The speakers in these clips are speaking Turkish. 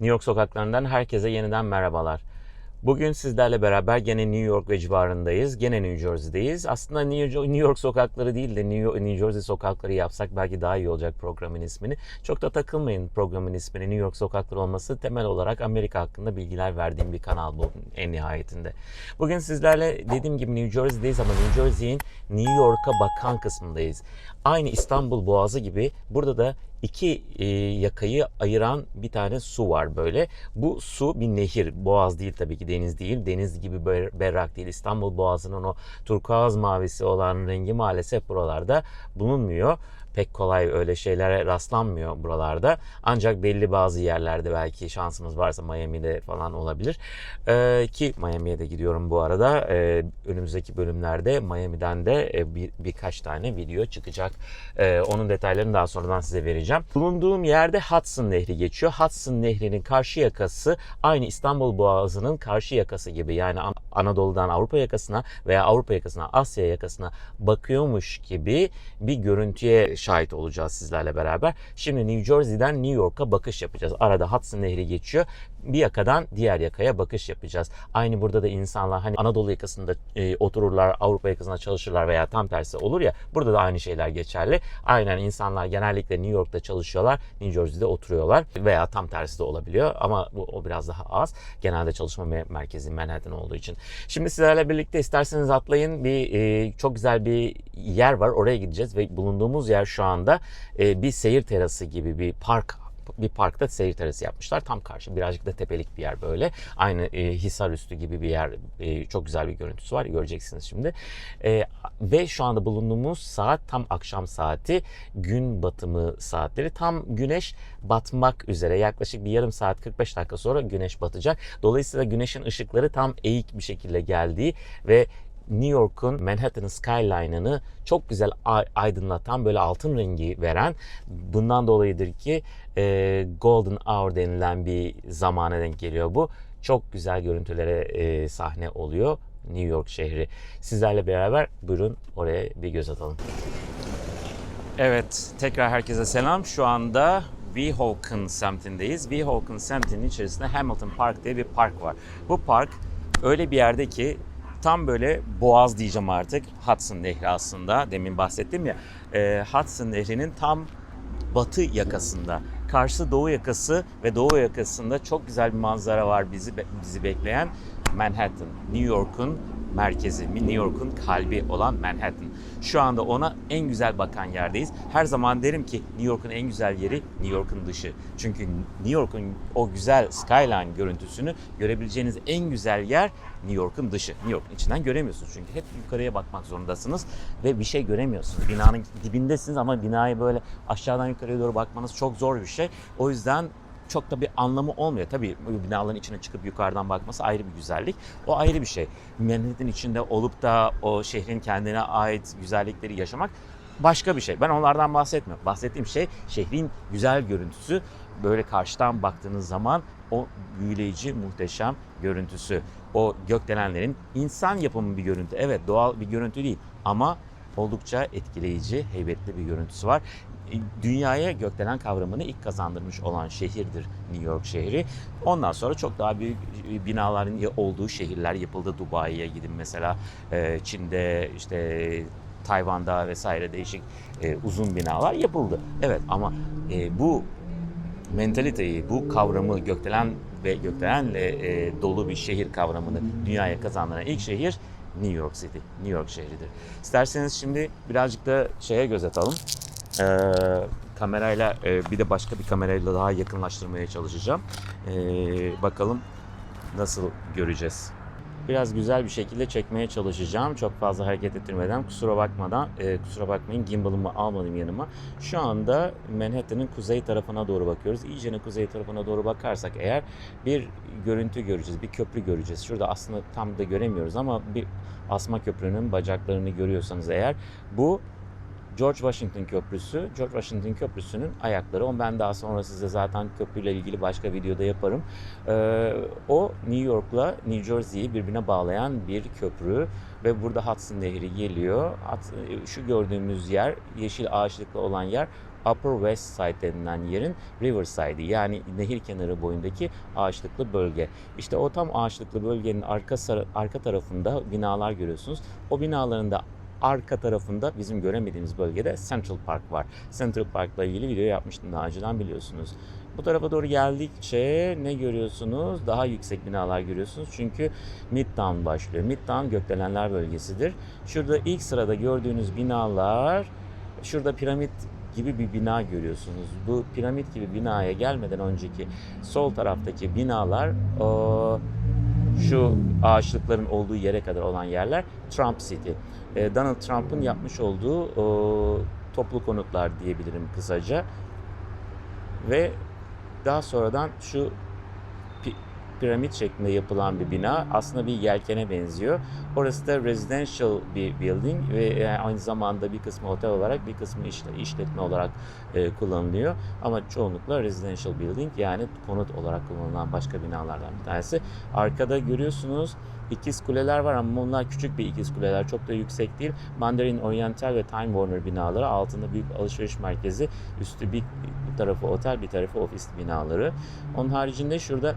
New York sokaklarından herkese yeniden merhabalar. Bugün sizlerle beraber gene New York ve civarındayız. Gene New Jersey'deyiz. Aslında New York sokakları değil de New, New Jersey sokakları yapsak belki daha iyi olacak programın ismini. Çok da takılmayın programın ismini New York sokakları olması temel olarak Amerika hakkında bilgiler verdiğim bir kanal bu en nihayetinde. Bugün sizlerle dediğim gibi New Jersey'deyiz ama New Jersey'in New York'a bakan kısmındayız. Aynı İstanbul Boğazı gibi burada da iki e, yakayı ayıran bir tane su var böyle. Bu su bir nehir. Boğaz değil tabii ki deniz değil. Deniz gibi ber- berrak değil. İstanbul Boğazı'nın o turkuaz mavisi olan rengi maalesef buralarda bulunmuyor. Pek kolay öyle şeylere rastlanmıyor buralarda. Ancak belli bazı yerlerde belki şansımız varsa Miami'de falan olabilir. Ee, ki Miami'ye de gidiyorum bu arada. Ee, önümüzdeki bölümlerde Miami'den de e, bir, birkaç tane video çıkacak. Ee, onun detaylarını daha sonradan size vereceğim. Bulunduğum yerde Hudson Nehri geçiyor. Hudson Nehri'nin karşı yakası aynı İstanbul Boğazı'nın karşı yakası gibi. Yani An- Anadolu'dan Avrupa yakasına veya Avrupa yakasına, Asya yakasına bakıyormuş gibi bir görüntüye şahit olacağız sizlerle beraber. Şimdi New Jersey'den New York'a bakış yapacağız. Arada Hudson Nehri geçiyor. Bir yakadan diğer yakaya bakış yapacağız. Aynı burada da insanlar hani Anadolu yakasında e, otururlar, Avrupa yakasında çalışırlar veya tam tersi olur ya. Burada da aynı şeyler geçerli. Aynen insanlar genellikle New York'ta çalışıyorlar, New Jersey'de oturuyorlar veya tam tersi de olabiliyor ama bu o biraz daha az. Genelde çalışma me- merkezi Manhattan olduğu için. Şimdi sizlerle birlikte isterseniz atlayın. Bir e, çok güzel bir yer var. Oraya gideceğiz ve bulunduğumuz yer şu anda e, bir seyir terası gibi bir park bir parkta seyir terası yapmışlar. Tam karşı birazcık da tepelik bir yer böyle. Aynı e, Hisarüstü gibi bir yer. E, çok güzel bir görüntüsü var. Göreceksiniz şimdi. E, ve şu anda bulunduğumuz saat tam akşam saati. Gün batımı saatleri. Tam güneş batmak üzere. Yaklaşık bir yarım saat 45 dakika sonra güneş batacak. Dolayısıyla güneşin ışıkları tam eğik bir şekilde geldiği ve New York'un Manhattan skyline'ını çok güzel ay- aydınlatan böyle altın rengi veren bundan dolayıdır ki e, Golden Hour denilen bir zamana denk geliyor bu. Çok güzel görüntülere e, sahne oluyor New York şehri. Sizlerle beraber buyurun oraya bir göz atalım. Evet, tekrar herkese selam. Şu anda Weehawken semtindeyiz. Weehawken semtinin içerisinde Hamilton Park diye bir park var. Bu park öyle bir yerde ki tam böyle boğaz diyeceğim artık. Hudson Nehri aslında demin bahsettim ya. e, Hudson Nehri'nin tam batı yakasında. Karşı doğu yakası ve doğu yakasında çok güzel bir manzara var bizi bizi bekleyen Manhattan. New York'un merkezi, New York'un kalbi olan Manhattan. Şu anda ona en güzel bakan yerdeyiz. Her zaman derim ki New York'un en güzel yeri New York'un dışı. Çünkü New York'un o güzel skyline görüntüsünü görebileceğiniz en güzel yer New York'un dışı. New York'un içinden göremiyorsunuz çünkü hep yukarıya bakmak zorundasınız ve bir şey göremiyorsunuz. Binanın dibindesiniz ama binayı böyle aşağıdan yukarıya doğru bakmanız çok zor bir şey. O yüzden çok da bir anlamı olmuyor. Tabii binaların içine çıkıp yukarıdan bakması ayrı bir güzellik. O ayrı bir şey. Manhattan içinde olup da o şehrin kendine ait güzellikleri yaşamak başka bir şey. Ben onlardan bahsetmiyorum. Bahsettiğim şey şehrin güzel görüntüsü. Böyle karşıdan baktığınız zaman o büyüleyici, muhteşem görüntüsü. O gökdelenlerin insan yapımı bir görüntü. Evet doğal bir görüntü değil ama oldukça etkileyici, heybetli bir görüntüsü var. Dünyaya gökdelen kavramını ilk kazandırmış olan şehirdir New York şehri. Ondan sonra çok daha büyük binaların olduğu şehirler yapıldı. Dubai'ye gidin mesela, Ee, Çin'de işte Tayvan'da vesaire değişik e, uzun binalar yapıldı. Evet ama e, bu mentaliteyi, bu kavramı gökdelen ve gökdelenle e, dolu bir şehir kavramını dünyaya kazandıran ilk şehir New York City, New York şehridir. İsterseniz şimdi birazcık da şeye göz atalım. Ee, kamerayla e, bir de başka bir kamerayla daha yakınlaştırmaya çalışacağım. Ee, bakalım nasıl göreceğiz. Biraz güzel bir şekilde çekmeye çalışacağım. Çok fazla hareket ettirmeden kusura bakmadan e, kusura bakmayın gimbalımı almadım yanıma. Şu anda Manhattan'ın kuzey tarafına doğru bakıyoruz. İyice kuzey tarafına doğru bakarsak eğer bir görüntü göreceğiz. Bir köprü göreceğiz. Şurada aslında tam da göremiyoruz ama bir asma köprünün bacaklarını görüyorsanız eğer bu George Washington Köprüsü. George Washington Köprüsü'nün ayakları. O ben daha sonra size zaten köprüyle ilgili başka videoda yaparım. Ee, o New York'la New Jersey'yi birbirine bağlayan bir köprü ve burada Hudson Nehri geliyor. Şu gördüğümüz yer, yeşil ağaçlıklı olan yer Upper West Side denilen yerin Riverside'i yani nehir kenarı boyundaki ağaçlıklı bölge. İşte o tam ağaçlıklı bölgenin arka, arka tarafında binalar görüyorsunuz. O binaların da arka tarafında bizim göremediğimiz bölgede Central Park var. Central Park'la ilgili video yapmıştım daha önceden biliyorsunuz. Bu tarafa doğru geldikçe ne görüyorsunuz? Daha yüksek binalar görüyorsunuz. Çünkü Midtown başlıyor. Midtown gökdelenler bölgesidir. Şurada ilk sırada gördüğünüz binalar şurada piramit gibi bir bina görüyorsunuz. Bu piramit gibi binaya gelmeden önceki sol taraftaki binalar o, şu ağaçlıkların olduğu yere kadar olan yerler Trump City. E, Donald Trump'ın yapmış olduğu o, toplu konutlar diyebilirim kısaca. Ve daha sonradan şu piramit şeklinde yapılan bir bina aslında bir yelkene benziyor. Orası da residential bir building ve e, aynı zamanda bir kısmı otel olarak bir kısmı işle- işletme olarak e, kullanılıyor. Ama çoğunlukla residential building yani konut olarak kullanılan başka binalardan bir tanesi. Arkada görüyorsunuz ikiz kuleler var ama bunlar küçük bir ikiz kuleler. Çok da yüksek değil. Mandarin Oriental ve Time Warner binaları. Altında büyük alışveriş merkezi. Üstü bir tarafı otel bir tarafı ofis binaları. Onun haricinde şurada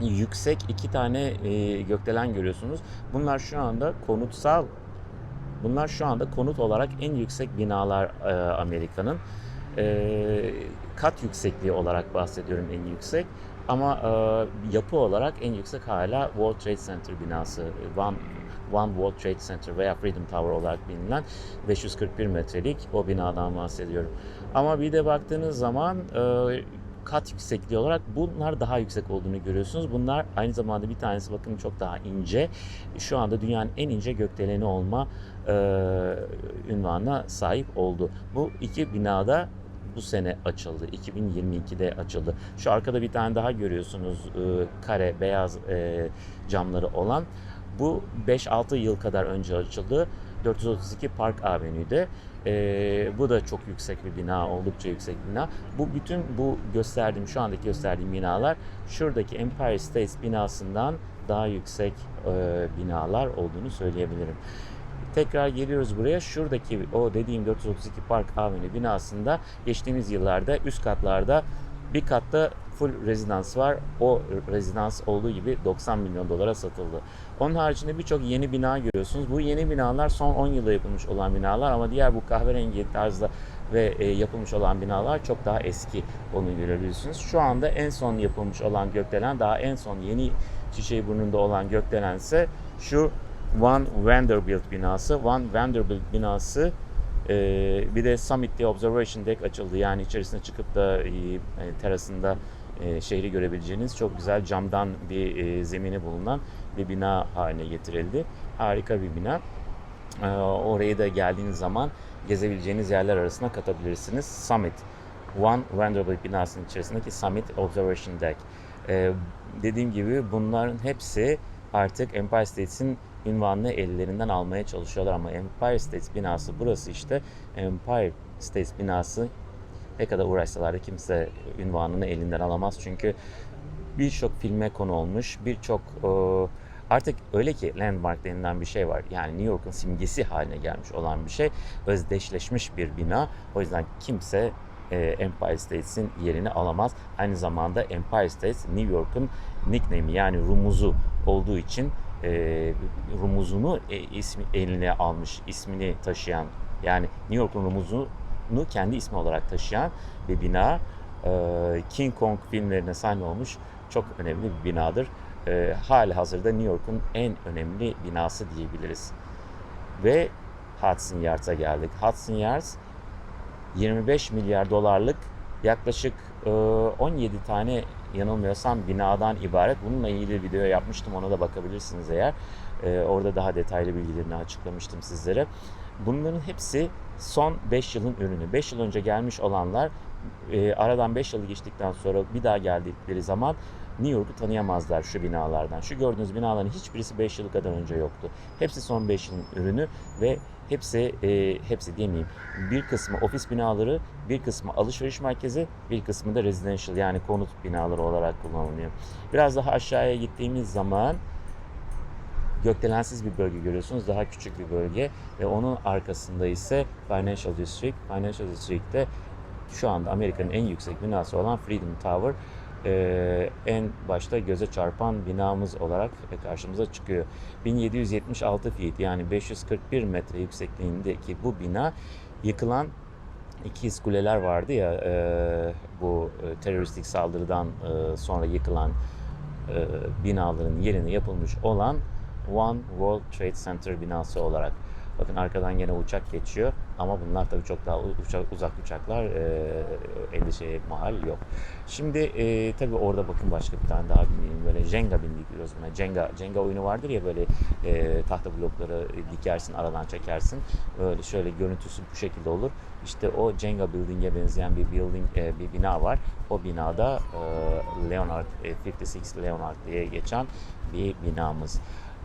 yüksek iki tane e, gökdelen görüyorsunuz. Bunlar şu anda konutsal Bunlar şu anda konut olarak en yüksek binalar e, Amerika'nın. E, kat yüksekliği olarak bahsediyorum en yüksek. Ama e, yapı olarak en yüksek hala World Trade Center binası. One, One World Trade Center veya Freedom Tower olarak bilinen 541 metrelik o binadan bahsediyorum. Ama bir de baktığınız zaman e, kat yüksekliği olarak bunlar daha yüksek olduğunu görüyorsunuz. Bunlar aynı zamanda bir tanesi bakın çok daha ince. Şu anda dünyanın en ince gökdeleni olma e, ünvanına sahip oldu. Bu iki binada bu sene açıldı. 2022'de açıldı. Şu arkada bir tane daha görüyorsunuz e, kare beyaz e, camları olan. Bu 5-6 yıl kadar önce açıldı. 432 Park Avenue'de. E, bu da çok yüksek bir bina, oldukça yüksek bir bina. Bu bütün bu gösterdiğim, şu andaki gösterdiğim binalar şuradaki Empire State binasından daha yüksek e, binalar olduğunu söyleyebilirim. Tekrar geliyoruz buraya. Şuradaki o dediğim 432 Park Avenue binasında geçtiğimiz yıllarda üst katlarda bir katta full rezidans var. O rezidans olduğu gibi 90 milyon dolara satıldı. Onun haricinde birçok yeni bina görüyorsunuz. Bu yeni binalar son 10 yılda yapılmış olan binalar ama diğer bu kahverengi tarzda ve e, yapılmış olan binalar çok daha eski onu görebilirsiniz. Şu anda en son yapılmış olan gökdelen daha en son yeni çiçeği burnunda olan gökdelen ise şu One Vanderbilt binası. One Vanderbilt binası e, bir de Summit diye Observation Deck açıldı. Yani içerisine çıkıp da e, terasında e, şehri görebileceğiniz çok güzel camdan bir e, zemini bulunan bir bina haline getirildi. Harika bir bina. E, orayı da geldiğiniz zaman gezebileceğiniz yerler arasına katabilirsiniz. Summit. One Vanderbilt binasının içerisindeki Summit Observation Deck. E, dediğim gibi bunların hepsi artık Empire State'in ünvanını ellerinden almaya çalışıyorlar ama Empire State binası burası işte. Empire State binası ne kadar uğraşsalar da kimse ünvanını elinden alamaz. Çünkü birçok filme konu olmuş birçok e, artık öyle ki landmark denilen bir şey var. Yani New York'un simgesi haline gelmiş olan bir şey. Özdeşleşmiş bir bina. O yüzden kimse e, Empire State'in yerini alamaz. Aynı zamanda Empire State New York'un nickname'i yani rumuzu olduğu için e, rumuzunu e, ismi eline almış, ismini taşıyan yani New York'un rumuzunu kendi ismi olarak taşıyan bir bina. E, King Kong filmlerine sahne olmuş çok önemli bir binadır. E, hali hazırda New York'un en önemli binası diyebiliriz. Ve Hudson Yards'a geldik. Hudson Yards 25 milyar dolarlık yaklaşık e, 17 tane yanılmıyorsam binadan ibaret. Bununla ilgili video yapmıştım ona da bakabilirsiniz eğer. E, orada daha detaylı bilgilerini açıklamıştım sizlere. Bunların hepsi son 5 yılın ürünü. 5 yıl önce gelmiş olanlar e, aradan 5 yıl geçtikten sonra bir daha geldikleri zaman New York'u tanıyamazlar şu binalardan. Şu gördüğünüz binaların hiçbirisi 5 yıl kadar önce yoktu. Hepsi son 5 yılın ürünü ve hepsi e, hepsi demeyeyim. Bir kısmı ofis binaları, bir kısmı alışveriş merkezi, bir kısmı da residential yani konut binaları olarak kullanılıyor. Biraz daha aşağıya gittiğimiz zaman gökdelensiz bir bölge görüyorsunuz. Daha küçük bir bölge ve onun arkasında ise Financial District. Financial District'te şu anda Amerika'nın en yüksek binası olan Freedom Tower e, en başta göze çarpan binamız olarak karşımıza çıkıyor. 1776 feet yani 541 metre yüksekliğindeki bu bina yıkılan ikiz kuleler vardı ya e, bu e, teröristik saldırıdan e, sonra yıkılan e, binaların yerine yapılmış olan One World Trade Center binası olarak. Bakın arkadan yine uçak geçiyor ama bunlar tabii çok daha uçak, uzak uçaklar e, endişeye mahal yok. Şimdi e, tabii orada bakın başka bir tane daha bineyim böyle Jenga bindik diyoruz buna. Jenga, Jenga oyunu vardır ya böyle e, tahta blokları dikersin aradan çekersin. Böyle şöyle görüntüsü bu şekilde olur. İşte o Jenga Building'e benzeyen bir building e, bir bina var. O binada e, Leonard e, 56 Leonard diye geçen bir binamız.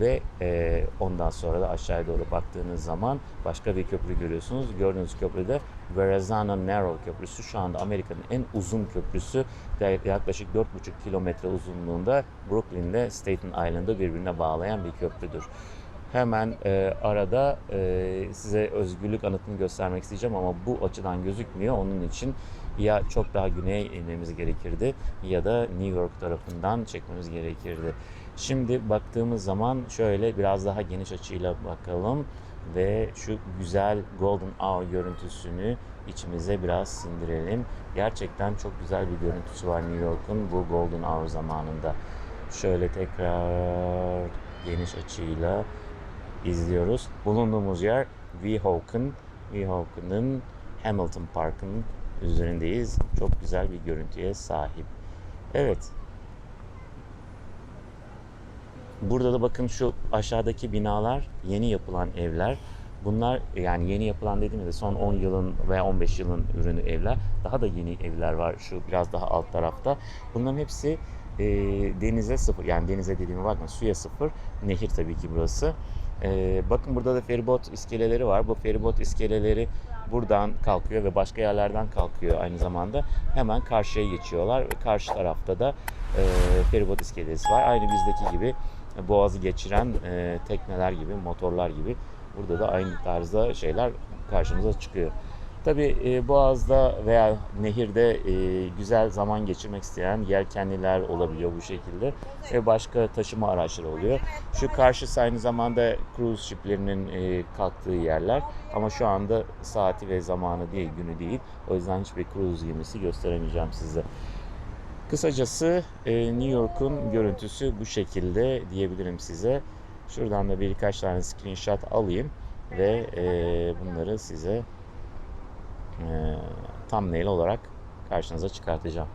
Ve e, ondan sonra da aşağıya doğru baktığınız zaman başka bir köprü görüyorsunuz. Gördüğünüz köprüde Verrazano Narrow Köprüsü şu anda Amerika'nın en uzun köprüsü. De- Yaklaşık 4,5 kilometre uzunluğunda Brooklyn'le Staten Island'ı birbirine bağlayan bir köprüdür. Hemen e, arada e, size özgürlük anıtını göstermek isteyeceğim ama bu açıdan gözükmüyor. Onun için ya çok daha güneye inmemiz gerekirdi ya da New York tarafından çekmemiz gerekirdi. Şimdi baktığımız zaman şöyle biraz daha geniş açıyla bakalım ve şu güzel Golden Hour görüntüsünü içimize biraz sindirelim. Gerçekten çok güzel bir görüntüsü var New York'un bu Golden Hour zamanında. Şöyle tekrar geniş açıyla izliyoruz. Bulunduğumuz yer Weehawken. Weehawken'ın Hamilton Park'ın üzerindeyiz. Çok güzel bir görüntüye sahip. Evet. Burada da bakın şu aşağıdaki binalar yeni yapılan evler. Bunlar yani yeni yapılan dediğimde son 10 yılın veya 15 yılın ürünü evler. Daha da yeni evler var şu biraz daha alt tarafta. Bunların hepsi e, denize sıfır yani denize dediğime bakma suya sıfır. Nehir tabii ki burası. E, bakın burada da feribot iskeleleri var. Bu feribot iskeleleri buradan kalkıyor ve başka yerlerden kalkıyor aynı zamanda. Hemen karşıya geçiyorlar ve karşı tarafta da e, feribot iskelesi var. Aynı bizdeki gibi boğazı geçiren e, tekneler gibi, motorlar gibi. Burada da aynı tarzda şeyler karşımıza çıkıyor. Tabii e, Boğaz'da veya nehirde e, güzel zaman geçirmek isteyen yelkenliler olabiliyor bu şekilde ve başka taşıma araçları oluyor. Şu karşısı aynı zamanda cruise shiplerinin e, kalktığı yerler ama şu anda saati ve zamanı değil, günü değil. O yüzden hiçbir cruise gemisi gösteremeyeceğim size. Kısacası e, New York'un görüntüsü bu şekilde diyebilirim size. Şuradan da birkaç tane screenshot alayım ve e, bunları size e, thumbnail olarak karşınıza çıkartacağım.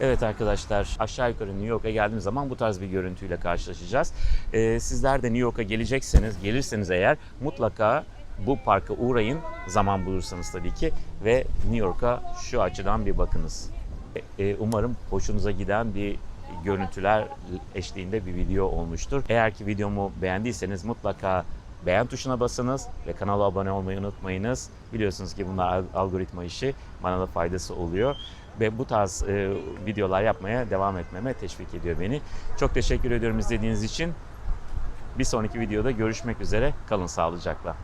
Evet arkadaşlar aşağı yukarı New York'a geldiğimiz zaman bu tarz bir görüntüyle karşılaşacağız. Ee, sizler de New York'a gelecekseniz, gelirseniz eğer mutlaka bu parka uğrayın zaman bulursanız tabii ki ve New York'a şu açıdan bir bakınız. Ee, umarım hoşunuza giden bir görüntüler eşliğinde bir video olmuştur. Eğer ki videomu beğendiyseniz mutlaka beğen tuşuna basınız ve kanala abone olmayı unutmayınız. Biliyorsunuz ki bunlar al- algoritma işi. Bana da faydası oluyor ve bu tarz e, videolar yapmaya devam etmeme teşvik ediyor beni. Çok teşekkür ediyorum izlediğiniz için. Bir sonraki videoda görüşmek üzere. Kalın sağlıcakla.